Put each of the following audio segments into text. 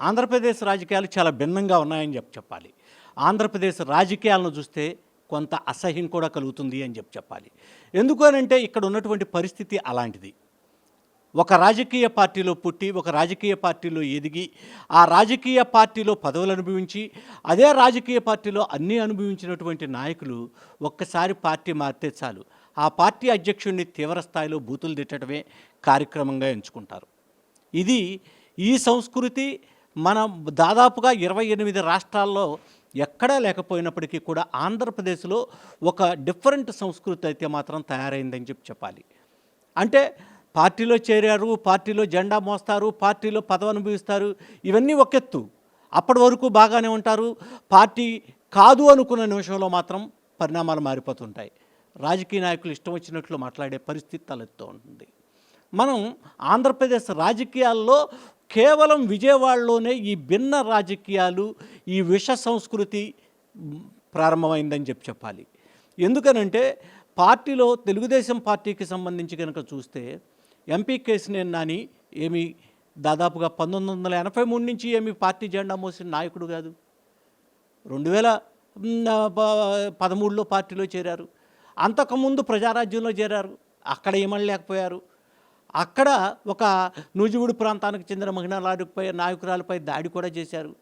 ఆంధ్రప్రదేశ్ రాజకీయాలు చాలా భిన్నంగా ఉన్నాయని చెప్పి చెప్పాలి. ఆంధ్రప్రదేశ్ రాజకీయాలను చూస్తే కొంత అసహ్యం కూడా కలుగుతుంది అని చెప్పి చెప్పాలి. ఎందుకనంటే ఇక్కడ ఉన్నటువంటి పరిస్థితి అలాంటిది. ఒక రాజకీయ పార్టీలో పుట్టి ఒక రాజకీయ పార్టీలో ఎదిగి ఆ రాజకీయ పార్టీలో పదవులు అనుభవించి అదే రాజకీయ పార్టీలో అన్నీ అనుభవించినటువంటి నాయకులు ఒక్కసారి పార్టీ మారితే చాలు. ఆ పార్టీ అధ్యక్షుడిని తీవ్ర స్థాయిలో బూతులు తిట్టడమే కార్యక్రమంగా ఎంచుకుంటారు. ఇది ఈ సంస్కృతి మన దాదాపుగా ఇరవై ఎనిమిది రాష్ట్రాల్లో ఎక్కడా లేకపోయినప్పటికీ కూడా ఆంధ్రప్రదేశ్లో ఒక డిఫరెంట్ సంస్కృతి అయితే మాత్రం తయారైందని చెప్పి చెప్పాలి. అంటే పార్టీలో చేరారు పార్టీలో జెండా మోస్తారు పార్టీలో పదవి అనుభవిస్తారు ఇవన్నీ ఒక ఎత్తు. అప్పటి వరకు బాగానే ఉంటారు. పార్టీ కాదు అనుకున్న నిమిషంలో మాత్రం పరిణామాలు మారిపోతుంటాయి. రాజకీయ నాయకులు ఇష్టం వచ్చినట్లు మాట్లాడే పరిస్థితి తలెత్తుతూ ఉంటుంది మనం ఆంధ్రప్రదేశ్ రాజకీయాల్లో కేవలం విజయవాడలోనే ఈ భిన్న రాజకీయాలు ఈ విష సంస్కృతి ప్రారంభమైందని చెప్పి చెప్పాలి. ఎందుకనంటే పార్టీలో తెలుగుదేశం పార్టీకి సంబంధించి కనుక చూస్తే ఎంపీ కేసినేని నాని ఏమి దాదాపుగా పంతొమ్మిది వందల ఎనభై మూడు నుంచి ఏమి పార్టీ జెండా మోసిన నాయకుడు కాదు. రెండు వేల పదమూడులో పార్టీలో చేరారు. అంతకుముందు ప్రజారాజ్యంలో చేరారు. అక్కడ ఏమని లేకపోయారు అక్కడ ఒక నూజివీడు ప్రాంతానికి చెందిన మహిళలపై నాయకురాలపై దాడి కూడా చేశారు.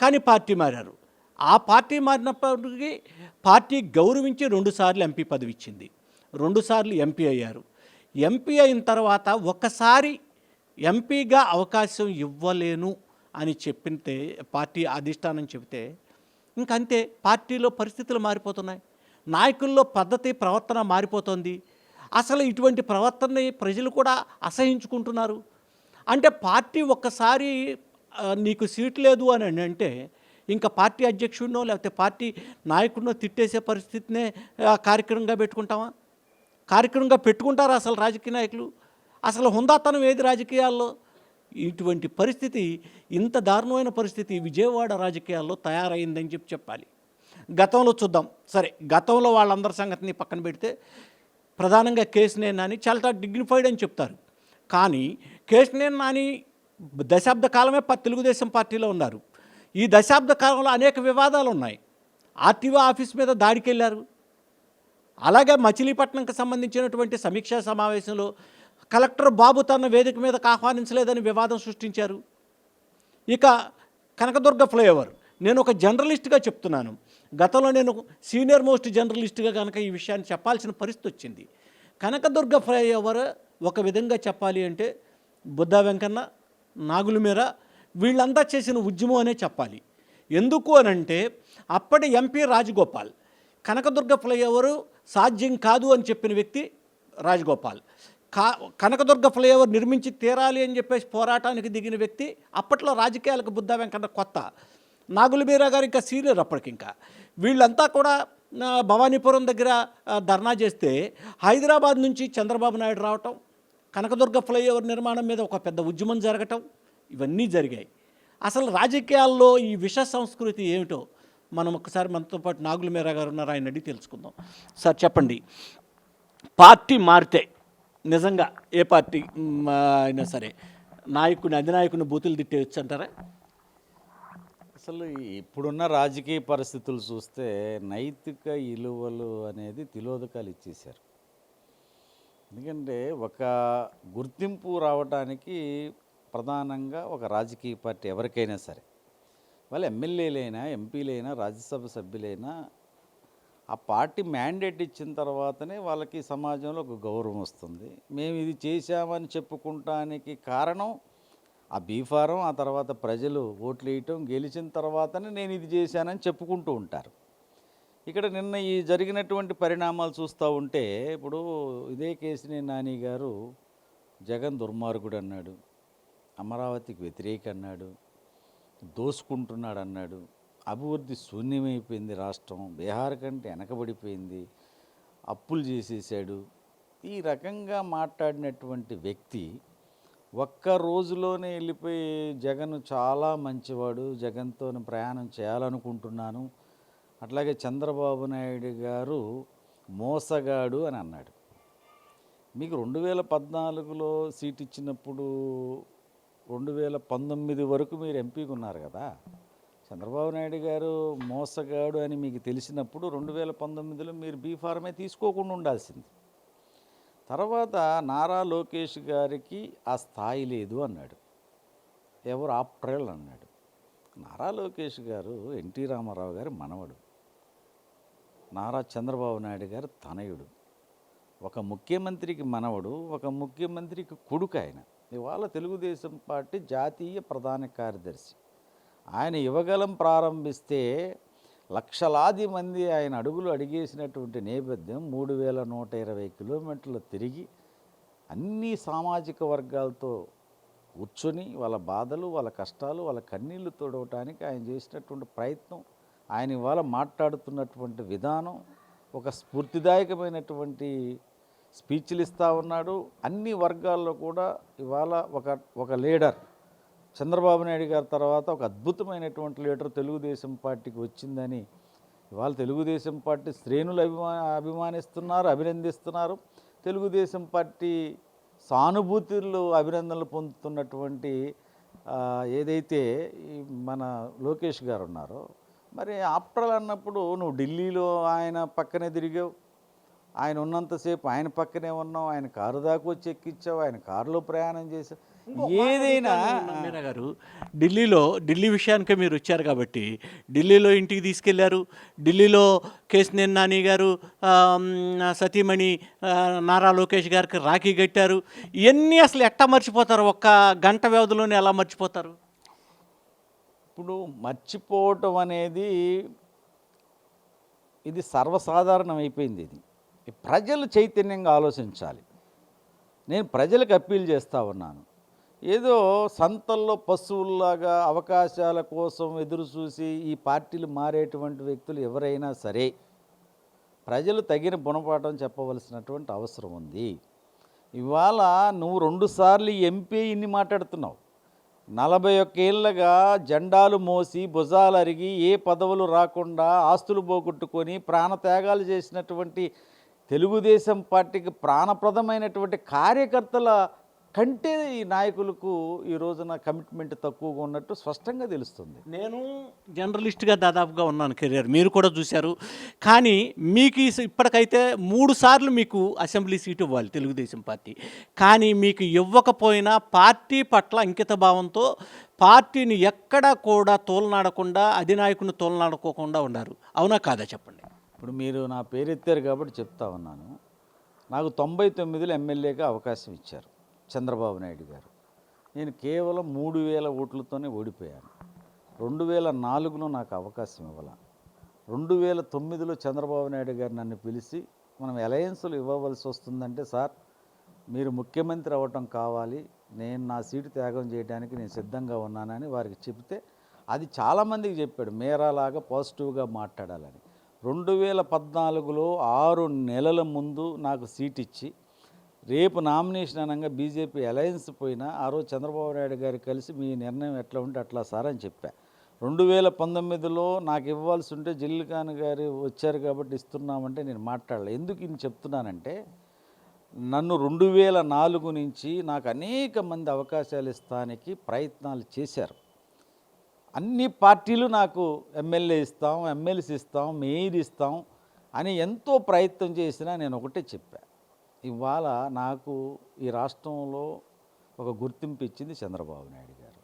కానీ పార్టీ మారారు. ఆ పార్టీ మారినప్పటికీ పార్టీ గౌరవించి రెండుసార్లు ఎంపీ పదవి ఇచ్చింది. రెండుసార్లు ఎంపీ అయ్యారు. ఎంపీ అయిన తర్వాత ఒక్కసారి ఎంపీగా అవకాశం ఇవ్వలేను అని చెప్పితే పార్టీ అధిష్టానం చెబితే ఇంకంతే. పార్టీలో పరిస్థితులు మారిపోతున్నాయి. నాయకుల్లో పద్ధతి ప్రవర్తన మారిపోతుంది. అసలు ఇటువంటి ప్రవర్తనని ప్రజలు కూడా అసహించుకుంటున్నారు. అంటే పార్టీ ఒక్కసారి నీకు సీట్ లేదు అని అంటే ఇంకా పార్టీ అధ్యక్షుడినో లేకపోతే పార్టీ నాయకుడినో తిట్టేసే పరిస్థితినే కార్యక్రమంగా పెట్టుకుంటామా కార్యక్రమంగా పెట్టుకుంటారా అసలు రాజకీయ నాయకులు? అసలు హుందాతనం ఏది రాజకీయాల్లో? ఇటువంటి పరిస్థితి ఇంత దారుణమైన పరిస్థితి విజయవాడ రాజకీయాల్లో తయారైందని చెప్పి చెప్పాలి. గతంలో చూద్దాం. సరే గతంలో వాళ్ళందరి సంగతిని పక్కన పెడితే ప్రధానంగా కేసినేని నాని చాలా డిగ్నిఫైడ్ అని చెప్తారు. కానీ కేసినేని నాని దశాబ్ద కాలమే ప- తెలుగుదేశం పార్టీలో ఉన్నారు. ఈ దశాబ్ద కాలంలో అనేక వివాదాలు ఉన్నాయి. ఆర్టీఓ ఆఫీస్ మీద దాడికి వెళ్ళారు అలాగే మచిలీపట్నంకి సంబంధించినటువంటి సమీక్షా సమావేశంలో కలెక్టర్ బాబు తన వేదిక మీదకు ఆహ్వానించలేదని వివాదం సృష్టించారు. ఇక కనకదుర్గ ఫ్లైఓవర్. నేను ఒక జర్నలిస్ట్గా చెప్తున్నాను. గతంలో నేను సీనియర్ మోస్ట్ జర్నలిస్ట్గా కనుక ఈ విషయాన్ని చెప్పాల్సిన పరిస్థితి వచ్చింది. కనకదుర్గ ఫ్లైఓవర్ ఒక విధంగా చెప్పాలి అంటే బుద్ధా వెంకన్న నాగుల మీర వీళ్ళంతా చేసిన ఉద్యమం అనే చెప్పాలి. ఎందుకు అనంటే అప్పటి ఎంపీ రాజగోపాల్ కనకదుర్గ ఫ్లైఓవర్ సాధ్యం కాదు అని చెప్పిన వ్యక్తి రాజగోపాల్. కా కనకదుర్గ ఫ్లైఓవర్ నిర్మించి తీరాలి అని చెప్పేసి పోరాటానికి దిగిన వ్యక్తి అప్పట్లో రాజకీయాలకు బుద్ధ వెంకన్న కొత్త. నాగుల మీరా గారు ఇంకా సీనియర్ అప్పటికింకా. వీళ్ళంతా కూడా భవానీపురం దగ్గర ధర్నా చేస్తే హైదరాబాద్ నుంచి చంద్రబాబు నాయుడు రావటం కనకదుర్గ ఫ్లైఓవర్ నిర్మాణం మీద ఒక పెద్ద ఉద్యమం జరగటం ఇవన్నీ జరిగాయి. అసలు రాజకీయాల్లో ఈ విష సంస్కృతి ఏమిటో మనం ఒకసారి మనతో పాటు నాగుల మీరా గారు ఉన్నారు ఆయన అడిగి తెలుసుకుందాం. సార్ చెప్పండి. పార్టీ మారితే నిజంగా ఏ పార్టీ అయినా సరే నాయకుని అధినాయకుని బూతులు తిట్టేయచ్చు అంటారా? అసలు ఇప్పుడున్న రాజకీయ పరిస్థితులు చూస్తే నైతిక విలువలు అనేది తిలోదకాలు ఇచ్చేశారు. ఎందుకంటే ఒక గుర్తింపు రావడానికి ప్రధానంగా ఒక రాజకీయ పార్టీ ఎవరికైనా సరే వాళ్ళు ఎమ్మెల్యేలైనా ఎంపీలైనా రాజ్యసభ సభ్యులైనా ఆ పార్టీ మ్యాండేట్ ఇచ్చిన తర్వాతనే వాళ్ళకి సమాజంలో ఒక గౌరవం వస్తుంది. మేము ఇది చేశామని చెప్పుకుంటానికి కారణం ఆ బీఫారం ఆ తర్వాత ప్రజలు ఓట్లు వేయటం గెలిచిన తర్వాతనే నేను ఇది చేశానని చెప్పుకుంటూ ఉంటారు. ఇక్కడ నిన్న ఈ జరిగినటువంటి పరిణామాలు చూస్తూ ఉంటే ఇప్పుడు ఇదే కేసుని నాని గారు జగన్ దుర్మార్గుడు అన్నాడు అమరావతికి వ్యతిరేక అన్నాడు దోసుకుంటున్నాడు అన్నాడు అభివృద్ధి శూన్యమైపోయింది రాష్ట్రం బీహార్ కంటే వెనకబడిపోయింది అప్పులు చేసేసాడు ఈ రకంగా మాట్లాడినటువంటి వ్యక్తి ఒక్క రోజులోనే వెళ్ళిపోయి జగన్ చాలా మంచివాడు జగన్తో ప్రయాణం చేయాలనుకుంటున్నాను. అట్లాగే చంద్రబాబు నాయుడు గారు మోసగాడు అని అన్నాడు. మీకు రెండు వేల పద్నాలుగులో సీట్ ఇచ్చినప్పుడు రెండు వేల పంతొమ్మిది వరకు మీరు ఎంపీగా ఉన్నారు కదా. చంద్రబాబు నాయుడు గారు మోసగాడు అని మీకు తెలిసినప్పుడు రెండు వేల పంతొమ్మిదిలో మీరు బీఫార్మే తీసుకోకుండా ఉండాల్సింది. తర్వాత నారా లోకేష్ గారికి ఆ స్థాయి లేదు అన్నాడు. ఎవరు? ఆప్ట్రేల్ అన్నాడు. నారా లోకేష్ గారు ఎన్టీ రామారావు గారి మనవడు. నారా చంద్రబాబు నాయుడు గారు తనయుడు. ఒక ముఖ్యమంత్రికి మనవడు ఒక ముఖ్యమంత్రికి కొడుకు ఆయన. ఇవాళ తెలుగుదేశం పార్టీ జాతీయ ప్రధాన కార్యదర్శి. ఆయన యువగలం ప్రారంభిస్తే లక్షలాది మంది ఆయన అడుగులు అడిగేసినటువంటి నేపథ్యం మూడు వేల నూట ఇరవై కిలోమీటర్లు తిరిగి అన్ని సామాజిక వర్గాలతో కూర్చొని వాళ్ళ బాధలు వాళ్ళ కష్టాలు వాళ్ళ కన్నీళ్ళు తోడవటానికి ఆయన చేసినటువంటి ప్రయత్నం ఆయన ఇవాళ మాట్లాడుతున్నటువంటి విధానం ఒక స్ఫూర్తిదాయకమైనటువంటి స్పీచ్లు ఇస్తూ ఉన్నాడు. అన్ని వర్గాల్లో కూడా ఇవాళ ఒక ఒక లీడర్ చంద్రబాబు నాయుడు గారి తర్వాత ఒక అద్భుతమైనటువంటి లీడర్ తెలుగుదేశం పార్టీకి వచ్చిందని ఇవాళ తెలుగుదేశం పార్టీ శ్రేణులు అభిమా అభిమానిస్తున్నారు అభినందిస్తున్నారు. తెలుగుదేశం పార్టీ సానుభూతులు అభినందనలు పొందుతున్నటువంటి ఏదైతే ఈ మన లోకేష్ గారు ఉన్నారో మరి ఆప్టల్ అన్నప్పుడు నువ్వు ఢిల్లీలో ఆయన పక్కనే తిరిగావు. ఆయన ఉన్నంతసేపు ఆయన పక్కనే ఉన్నావు ఆయన కారు దాకా వచ్చి ఎక్కించావు ఆయన కారులో ప్రయాణం చేసావు ఏదైనా మీరా గారు. ఢిల్లీలో ఢిల్లీ విషయానికే మీరు వచ్చారు కాబట్టి ఢిల్లీలో ఇంటికి తీసుకెళ్ళారు. ఢిల్లీలో కేసినేని నాని గారు సతీమణి నారా లోకేష్ గారికి రాఖీ కట్టారు. ఇవన్నీ అసలు ఎట్టా మర్చిపోతారు? ఒక్క గంట వ్యవధిలోనే ఎలా మర్చిపోతారు? ఇప్పుడు మర్చిపోవటం అనేది ఇది సర్వసాధారణం అయిపోయింది ఇది. ప్రజలు చైతన్యంగా ఆలోచించాలి. నేను ప్రజలకు అప్పీల్ చేస్తూ ఉన్నాను. ఏదో సంతల్లో పశువుల్లాగా అవకాశాల కోసం ఎదురు చూసి ఈ పార్టీలు మారేటువంటి వ్యక్తులు ఎవరైనా సరే ప్రజలు తగిన గుణపాఠం చెప్పవలసినటువంటి అవసరం ఉంది. ఇవాళ నువ్వు రెండుసార్లు ఎంపీ ఇన్ని మాట్లాడుతున్నావు. నలభై ఒక్క ఏళ్ళగా జెండాలు మోసి భుజాలు అరిగి ఏ పదవులు రాకుండా ఆస్తులు పోగొట్టుకొని ప్రాణత్యాగాలు చేసినటువంటి తెలుగుదేశం పార్టీకి ప్రాణప్రదమైనటువంటి కార్యకర్తల కంటే ఈ నాయకులకు ఈ రోజున కమిట్మెంట్ తక్కువగా ఉన్నట్టు స్పష్టంగా తెలుస్తుంది. నేను జర్నలిస్ట్గా దాదాపుగా ఉన్నాను కెరియర్ మీరు కూడా చూశారు. కానీ మీకు ఈ స- ఇప్పటికైతే మూడు సార్లు మీకు అసెంబ్లీ సీటు ఇవ్వాలి తెలుగుదేశం పార్టీ. కానీ మీకు ఇవ్వకపోయినా పార్టీ పట్ల అంకిత భావంతో పార్టీని ఎక్కడా కూడా తోలనాడకుండా అధినాయకుని తోలనాడుకోకుండా ఉన్నారు అవునా కాదా చెప్పండి? ఇప్పుడు మీరు నా పేరు ఎత్తారు కాబట్టి చెప్తా ఉన్నాను. నాకు తొంభై తొమ్మిదిలో ఎమ్మెల్యేగా అవకాశం ఇచ్చారు చంద్రబాబు నాయుడు గారు. నేను కేవలం మూడు వేల ఓట్లతోనే ఓడిపోయాను. రెండు వేల నాలుగులో నాకు అవకాశం ఇవ్వాల. రెండు వేల తొమ్మిదిలో చంద్రబాబు నాయుడు గారు నన్ను పిలిచి మనం అలయన్స్లు ఇవ్వవలసి వస్తుందంటే సార్ మీరు ముఖ్యమంత్రి అవ్వటం కావాలి. నేను నా సీటు త్యాగం చేయడానికి నేను సిద్ధంగా ఉన్నానని వారికి చెప్తే అది చాలామందికి చెప్పాడు. మేరాలాగా పాజిటివ్గా మాట్లాడాలని. రెండు వేల పద్నాలుగులో ఆరు నెలల ముందు నాకు సీట్ ఇచ్చి రేపు నామినేషన్ అనగా బీజేపీ అలయన్స్ పోయినా ఆ రోజు చంద్రబాబు నాయుడు గారు కలిసి మీ నిర్ణయం ఎట్లా ఉంటే అట్లా సార్ అని చెప్పా. రెండు వేల పంతొమ్మిదిలో నాకు ఇవ్వాల్సి ఉంటే జల్లికాన్ గారు వచ్చారు కాబట్టి ఇస్తున్నామంటే నేను మాట్లాడలే. ఎందుకు ఇది చెప్తున్నానంటే నన్ను రెండు వేల నాలుగు నుంచి నాకు అనేక మంది అవకాశాలు ఇస్తానికి ప్రయత్నాలు చేశారు. అన్ని పార్టీలు నాకు ఎమ్మెల్యే ఇస్తాం ఎమ్మెల్సీ ఇస్తాం మేయర్ ఇస్తాం అని ఎంతో ప్రయత్నం చేసినా నేను ఒకటే చెప్పా. ఇవాళ నాకు ఈ రాష్ట్రంలో ఒక గుర్తింపు ఇచ్చింది చంద్రబాబు నాయుడు గారు.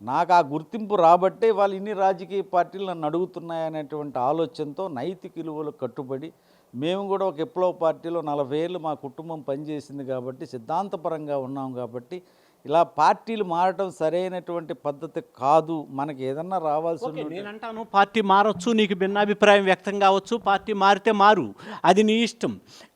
నాకు ఆ గుర్తింపు రాబట్టే వాళ్ళు ఇన్ని రాజకీయ పార్టీలు నన్ను అడుగుతున్నాయనేటువంటి ఆలోచనతో నైతిక విలువలు కట్టుబడి మేము కూడా ఒక విప్లవ పార్టీలో నలభై ఏళ్ళు మా కుటుంబం పనిచేసింది కాబట్టి సిద్ధాంతపరంగా ఉన్నాం కాబట్టి ఇలా పార్టీలు మారటం సరైనటువంటి పద్ధతి కాదు. మనకి ఏదన్నా రావాల్సి ఓకే, ఉంటే నేను అంటాను పార్టీ మారొచ్చు నీకు భిన్నాభిప్రాయం వ్యక్తం కావచ్చు పార్టీ మారితే మారు. అది నీ ఇష్టం.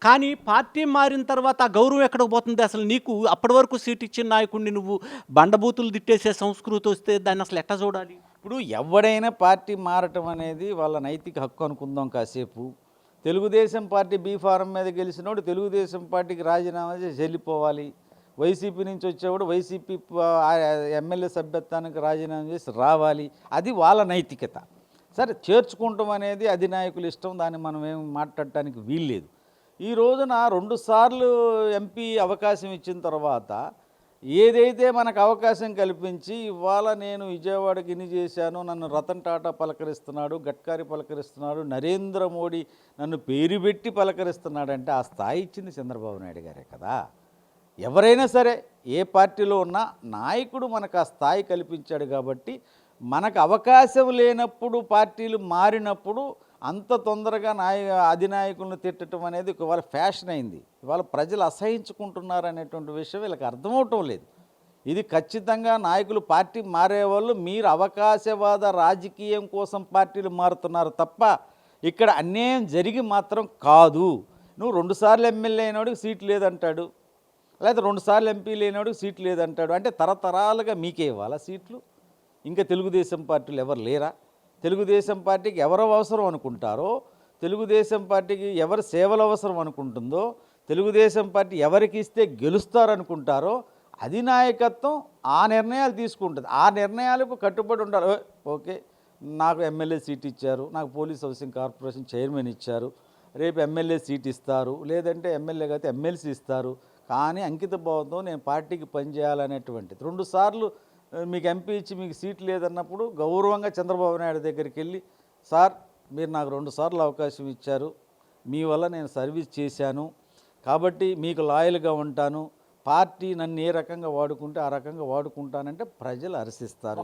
కానీ పార్టీ మారిన తర్వాత ఆ గౌరవం ఎక్కడికి పోతుంది? అసలు నీకు అప్పటి వరకు సీట్ ఇచ్చిన నాయకుడిని నువ్వు బండబూతులు తిట్టేసే సంస్కృతి వస్తే దాన్ని అసలు ఎట్లా చూడాలి? ఇప్పుడు ఎవడైనా పార్టీ మారటం అనేది వాళ్ళ నైతిక హక్కు అనుకుందాం కాసేపు. తెలుగుదేశం పార్టీ బీ ఫారం మీద గెలిచినోడు తెలుగుదేశం పార్టీకి రాజీనామా చేసి వెళ్ళిపోవాలి. వైసీపీ నుంచి వచ్చేవాడు వైసీపీ ఎమ్మెల్యే సభ్యత్వానికి రాజీనామా చేసి రావాలి. అది వాళ్ళ నైతికత. సరే చేర్చుకుంటాం అనేది అధినాయకులు ఇష్టం దాన్ని మనం ఏం మాట్లాడటానికి వీల్లేదు. ఈ రోజున రెండుసార్లు ఎంపీ అవకాశం ఇచ్చిన తర్వాత ఏదైతే మనకు అవకాశం కల్పించి ఇవాళ నేను విజయవాడకి ఇన్ని చేశాను నన్ను రతన్ టాటా పలకరిస్తున్నాడు గడ్కారి పలకరిస్తున్నాడు నరేంద్ర మోడీ నన్ను పేరు పెట్టి పలకరిస్తున్నాడంటే ఆ స్థాయి ఇచ్చింది చంద్రబాబు నాయుడు గారే కదా. ఎవరైనా సరే ఏ పార్టీలో ఉన్నా నాయకుడు మనకు ఆ స్థాయి కల్పించాడు కాబట్టి మనకు అవకాశం లేనప్పుడు పార్టీలు మారినప్పుడు అంత తొందరగా నాయ అధినాయకులను తిట్టడం అనేది ఇవాళ ఫ్యాషన్ అయింది. ఇవాళ ప్రజలు అసహించుకుంటున్నారు అనేటువంటి విషయం వీళ్ళకి అర్థమవటం లేదు. ఇది ఖచ్చితంగా నాయకులు పార్టీ మారేవాళ్ళు మీరు అవకాశవాద రాజకీయం కోసం పార్టీలు మారుతున్నారు తప్ప ఇక్కడ అన్యాయం జరిగి మాత్రం కాదు. నువ్వు రెండుసార్లు ఎమ్మెల్యే అయినోడికి సీట్ లేదంటాడు. లేదా రెండుసార్లు ఎంపీ లేనివాడికి సీట్ లేదంటాడు. అంటే తరతరాలుగా మీకే ఇవ్వాలా సీట్లు? ఇంకా తెలుగుదేశం పార్టీలు ఎవరు లేరా? తెలుగుదేశం పార్టీకి ఎవరు అవసరం అనుకుంటారో? తెలుగుదేశం పార్టీకి ఎవరి సేవలు అవసరం అనుకుంటుందో? తెలుగుదేశం పార్టీ ఎవరికి ఇస్తే గెలుస్తారనుకుంటారో అధినాయకత్వం ఆ నిర్ణయాలు తీసుకుంటుంది. ఆ నిర్ణయాలకు కట్టుబడి ఉండాలి. ఓకే. నాకు ఎమ్మెల్యే సీట్ ఇచ్చారు. నాకు పోలీస్ హౌసింగ్ కార్పొరేషన్ చైర్మన్ ఇచ్చారు. రేపు ఎమ్మెల్యే సీట్ ఇస్తారు. లేదంటే ఎమ్మెల్యే అయితే ఎమ్మెల్సీ ఇస్తారు. కానీ అంకిత భావంతో నేను పార్టీకి పనిచేయాలనేటువంటిది. రెండు సార్లు మీకు ఎంపీ ఇచ్చి మీకు సీట్ లేదన్నప్పుడు గౌరవంగా చంద్రబాబు నాయుడు దగ్గరికి వెళ్ళి సార్ మీరు నాకు రెండు సార్లు అవకాశం ఇచ్చారు. మీ వల్ల నేను సర్వీస్ చేశాను. కాబట్టి మీకు లాయల్గా ఉంటాను. పార్టీ నన్ను ఏ రకంగా వాడుకుంటే ఆ రకంగా వాడుకుంటానంటే ప్రజలు హర్షిస్తారు